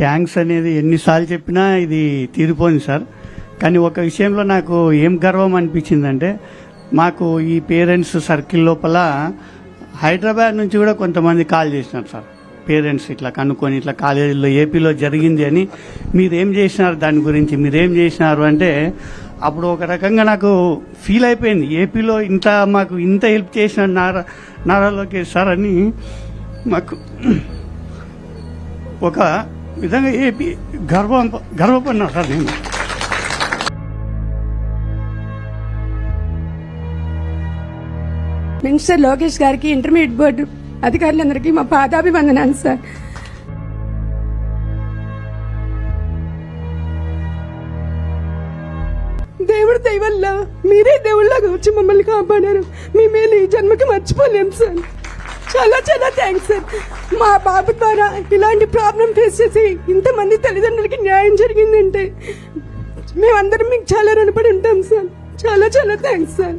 Thanks అనేది ఎన్నిసార్లు చెప్పినా ఇది తీరిపోయింది సార్. కానీ ఒక విషయంలో నాకు ఏం గర్వం అనిపించిందంటే మాకు ఈ పేరెంట్స్ సర్కిల్ లోపల హైదరాబాద్ నుంచి కూడా కొంతమంది కాల్ చేసినారు సార్. పేరెంట్స్ ఇట్లా కనుక్కొని ఇట్లా కాలేజీలో ఏపీలో జరిగింది అని మీరేం చేసినారు దాని గురించి మీరేం చేసినారు అంటే అప్పుడు ఒక రకంగా నాకు ఫీల్ అయిపోయింది. ఏపీలో ఇంత మాకు ఇంత హెల్ప్ చేసిన నారా నారా లోకేష్ సార్ అని మాకు ఒక విధంగా ఏపీ గర్వం గర్వపడినా సార్ నేను. మినిస్టర్ లోకేష్ గారికి ఇంటర్మీడియట్ బోర్డు అధికారులందరికీ మా పాదాభివందనాలు సార్ దేవుడు దయవల్ల మీరే దేవుళ్ళగా వచ్చి మమ్మల్ని కాపాడారు. మీ మేలు ఈ జన్మకి మర్చిపోలేం సార్ చాలా చాలా థ్యాంక్స్ సార్ మా బాబు ద్వారా ఇలాంటి ప్రాబ్లం ఫేస్ చేసి ఇంతమంది తల్లిదండ్రులకి న్యాయం జరిగిందంటే మేమందరం మీకు చాలా రుణపడి ఉంటాం సార్ చాలా చాలా థ్యాంక్స్ సార్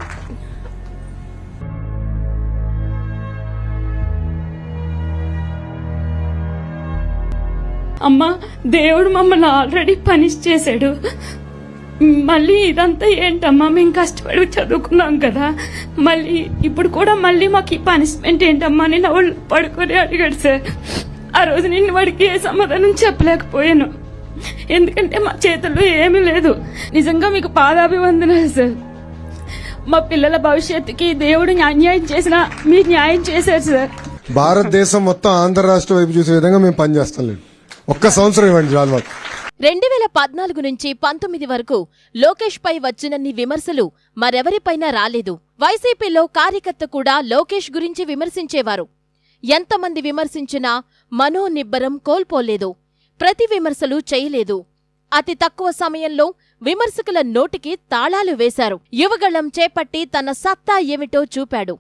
అమ్మా దేవుడు మమ్మల్ని ఆల్రెడీ పనిష్ చేశాడు. మళ్ళీ ఇదంతా ఏంటమ్మా? మేము కష్టపడి చదువుకున్నాం కదా. మళ్ళీ ఇప్పుడు కూడా మళ్ళీ మాకు ఈ పనిష్మెంట్ ఏంటమ్మా అని నా వాళ్ళు పడుకొని అడిగాడు సార్. ఆ రోజు నేను వాడికి ఏ సమాధానం చెప్పలేకపోయాను. ఎందుకంటే మా చేతుల్లో ఏమీ లేదు. నిజంగా మీకు పాదాభివందనాలు సార్. మా పిల్లల భవిష్యత్తుకి దేవుడు అన్యాయం చేసినా మీరు న్యాయం చేశారు సార్. భారతదేశం మొత్తం ఆంధ్ర రాష్ట్ర వైపు చూసే విధంగా మేము పనిచేస్తాం లేదు. ఒక్క సంవత్సరం ఇవ్వండి చాలు రెండు వేల పద్నాలుగు నుంచి పంతొమ్మిది వరకు లోకేష్ పై వచ్చినన్ని విమర్శలు మరెవరిపైనా రాలేదు. వైసీపీలో కార్యకర్త కూడా లోకేష్ గురించి విమర్శించేవారు. ఎంతమంది విమర్శించినా మనోనిబ్బరం కోల్పోలేదు. ప్రతి విమర్శలు చేయలేదు. అతి తక్కువ సమయంలో విమర్శకుల నోటికి తాళాలు వేశారు. యువగళం చేపట్టి తన సత్తా ఏమిటో చూపాడు.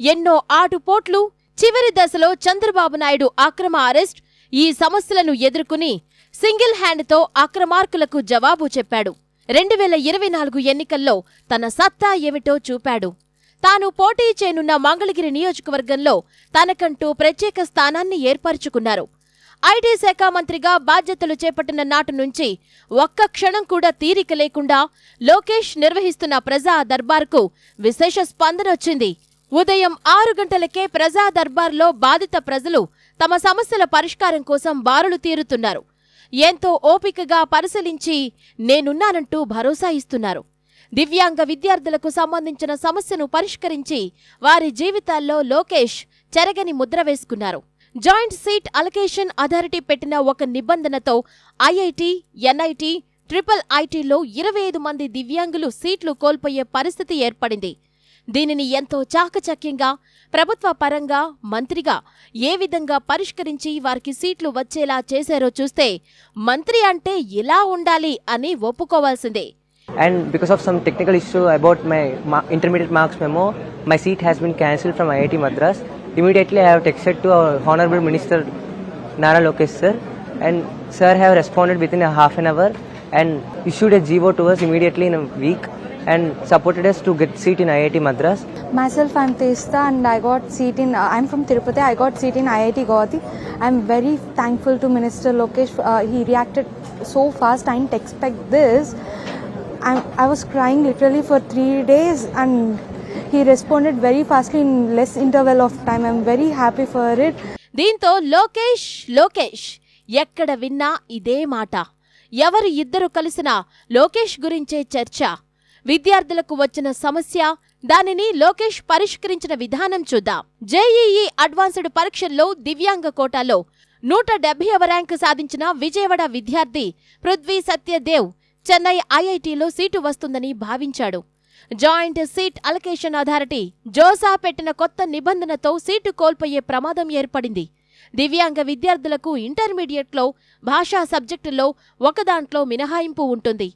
ఎన్నో ఆటుపోట్లు చివరి దశలో చంద్రబాబు నాయుడు అక్రమ అరెస్ట్ ఈ సమస్యలను ఎదుర్కొని సింగిల్ హ్యాండ్తో అక్రమార్కులకు జవాబు చెప్పాడు. రెండు వేల ఇరవై నాలుగు ఎన్నికల్లో తన సత్తా ఏమిటో చూపాడు. తాను పోటీ చేయనున్న మంగళగిరి నియోజకవర్గంలో తనకంటూ ప్రత్యేక స్థానాన్ని ఏర్పరచుకున్నారు. ఐటీ శాఖ మంత్రిగా బాధ్యతలు చేపట్టిన నాటి నుంచి ఒక్క క్షణం కూడా తీరిక లేకుండా లోకేష్ నిర్వహిస్తున్న ప్రజా దర్బార్కు విశేష స్పందనొచ్చింది ఉదయం ఆరు గంటలకే ప్రజా దర్బార్లో బాధిత ప్రజలు తమ సమస్యల పరిష్కారం కోసం బారులు తీరుతున్నారు. ఎంతో ఓపికగా పరిశీలించి నేనున్నానంటూ భరోసా ఇస్తున్నారు. దివ్యాంగ విద్యార్థులకు సంబంధించిన సమస్యను పరిష్కరించి వారి జీవితాల్లో లోకేష్ చెరగని ముద్ర వేసుకున్నారు. జాయింట్ సీట్ అలకేషన్ అథారిటీ పెట్టిన ఒక నిబంధనతో ఐఐటి ఎన్ఐటి ట్రిపుల్ ఐటీలో ఇరవై ఐదు మంది దివ్యాంగులు సీట్లు కోల్పోయే పరిస్థితి ఏర్పడింది. దీనిని ఎంతో చాకచక్యంగా ప్రభుత్వ పరంగా మంత్రిగా ఏ విధంగా పరిష్కరించి వారికి సీట్లు వచ్చేలా చేశారో చూస్తే మంత్రి అంటే ఇలా ఉండాలి అని ఒప్పుకోవాల్సిందే. And because of some technical issue about my మా intermediate marks memo my seat has been cancel from IIT Madras immediately I have texted to our honourable minister Nara Lokesh sir and sir have responded within half an hour and issued a GO towards immediately in week and supported us to get seat in IIT Madras Myself, I'm Testa, and I got seat in. Uh, I'm from Tirupati. I got seat in IIT Guwahati. I'm very thankful to Minister Lokesh. Uh, he reacted so fast. I didn't expect this. I'm, I was crying literally for three days, and he responded very fastly in less interval of time. I'm very happy for it. దీంతో లోకేష్ లోకేష్ ఎక్కడ విన్నా ఇదే మాట ఎవరు ఇద్దరు కలిసినా లోకేష్ గురించే చర్చ విద్యార్థులకు వచ్చిన సమస్య దానిని లోకేష్ పరిష్కరించిన విధానం చూద్దాం. జేఈఈ అడ్వాన్స్డ్ పరీక్షల్లో దివ్యాంగ కోటాలో నూట డెబ్బైవ ర్యాంకు సాధించిన విజయవాడ విద్యార్థి పృథ్వీ సత్యదేవ్ చెన్నై ఐఐటిలో సీటు వస్తుందని భావించాడు. Joint seat allocation authority JoSAA పెట్టిన కొత్త నిబంధనతో సీటు కోల్పోయే ప్రమాదం ఏర్పడింది. దివ్యాంగ విద్యార్థులకు ఇంటర్మీడియట్లో భాషా సబ్జెక్టులో ఒకదాంట్లో మినహాయింపు ఉంటుంది.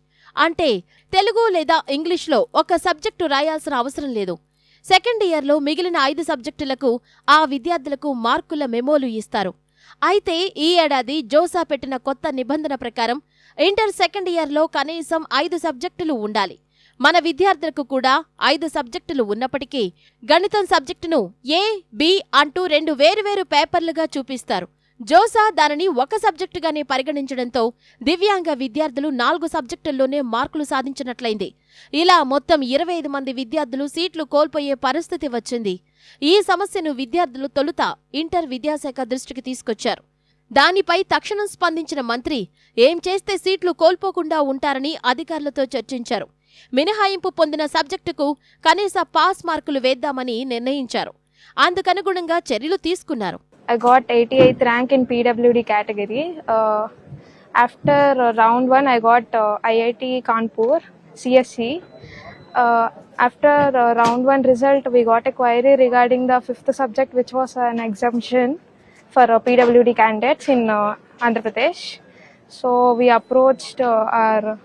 అంటే తెలుగు లేదా ఇంగ్లీష్లో ఒక సబ్జెక్టు రాయాల్సిన అవసరం లేదు. సెకండ్ ఇయర్లో మిగిలిన ఐదు సబ్జెక్టులకు ఆ విద్యార్థులకు మార్కుల మెమోలు ఇస్తారు. అయితే ఈ ఏడాది జోసా పెట్టిన కొత్త నిబంధన ప్రకారం ఇంటర్ సెకండ్ ఇయర్లో కనీసం ఐదు సబ్జెక్టులు ఉండాలి. మన విద్యార్థులకు కూడా ఐదు సబ్జెక్టులు ఉన్నప్పటికీ గణితం సబ్జెక్టును ఏ బి అంటూ రెండు వేరువేరు పేపర్లుగా చూపిస్తారు. జోసా దానిని ఒక సబ్జెక్టుగానే పరిగణించడంతో దివ్యాంగ విద్యార్థులు నాలుగు సబ్జెక్టుల్లోనే మార్కులు సాధించినట్లయింది. ఇలా మొత్తం ఇరవై ఐదు మంది విద్యార్థులు సీట్లు కోల్పోయే పరిస్థితి వచ్చింది. ఈ సమస్యను విద్యార్థులు తొలుత ఇంటర్ విద్యాశాఖ దృష్టికి తీసుకొచ్చారు. దానిపై తక్షణం స్పందించిన మంత్రి ఏం చేస్తే సీట్లు కోల్పోకుండా ఉంటారని అధికారులతో చర్చించారు. మినహాయింపు పొందిన సబ్జెక్టుకు కనీస పాస్ మార్కులు వేద్దామని నిర్ణయించారు. అందుకనుగుణంగా చర్యలు తీసుకున్నారు. I got 88th rank in PWD category. Uh, after round one, I got uh, IIT Kanpur CSC. Uh, after uh, round one result, we got a query regarding the fifth subject, which was an exemption for uh, PWD candidates in uh, Andhra Pradesh. So we approached uh, our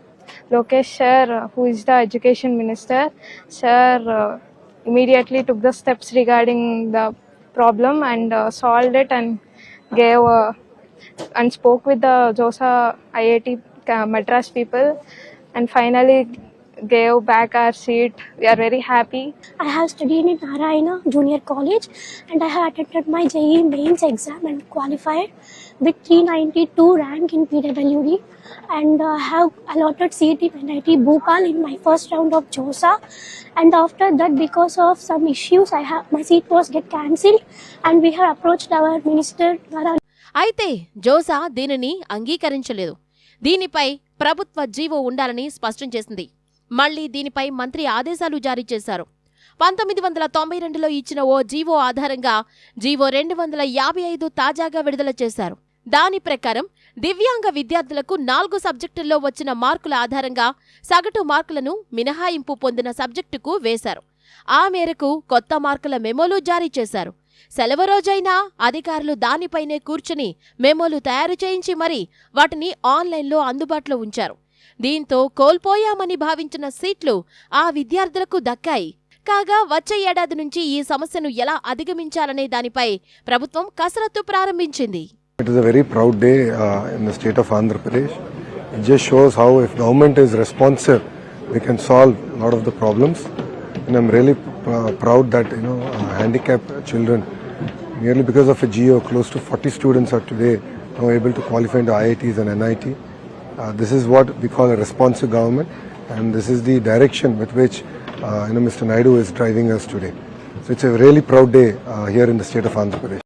Lokesh sir, who is the education minister. Sir uh, immediately took the steps regarding the problem and uh, solved it and gave uh, and spoke with the Josa IIT uh, Madras people. And finally gave back our seat. We are very happy. I have studied in Narayana Junior College and I have attended my JEE mains exam and qualified with 392 rank in PWD and uh, have allotted seat in NIT Bhopal in my first round of JOSA and after that because of some issues I have my seat was get cancelled and we have approached our minister Nara అయితే JoSAA దీనిని అంగీకరించలేదు దీనిపై ప్రభుత్వ GO ఉండాలని స్పష్టం చేసింది మళ్ళీ దీనిపై మంత్రి ఆదేశాలు జారీ చేశారు. పంతొమ్మిది వందల తొంభై రెండులో ఇచ్చిన ఓ జీవో ఆధారంగా జీవో రెండు వందల యాభై ఐదు తాజాగా విడుదల చేశారు. దాని ప్రకారం దివ్యాంగ విద్యార్థులకు నాలుగు సబ్జెక్టుల్లో వచ్చిన మార్కుల ఆధారంగా సగటు మార్కులను మినహాయింపు పొందిన సబ్జెక్టుకు వేశారు. ఆ మేరకు కొత్త మార్కుల మెమోలు జారీ చేశారు. సెలవు రోజైనా అధికారులు దానిపైనే కూర్చుని మెమోలు తయారు చేయించి మరీ వాటిని ఆన్లైన్లో అందుబాటులో ఉంచారు. దీంతో కోల్పోయామని భావించిన సీట్లు ఆ విద్యార్థులకు దక్కాయి. కాగా వచ్చే ఏడాది నుంచి ఈ సమస్యను ఎలా అధిగమించాలనే దానిపై ప్రభుత్వం కసరత్తు ప్రారంభించింది. It is a very proud day the state of Andhra Pradesh it shows how if government is responsive we can solve lot of the problems and I'm really proud that you know handicap children nearly because of a GO close to forty students are today able to qualify IITs and NIT Uh, this is what we call a responsive government, and this is the direction with which uh, you know Mr. Naidu is driving us today. So it's a really proud day uh, here in the state of Andhra Pradesh.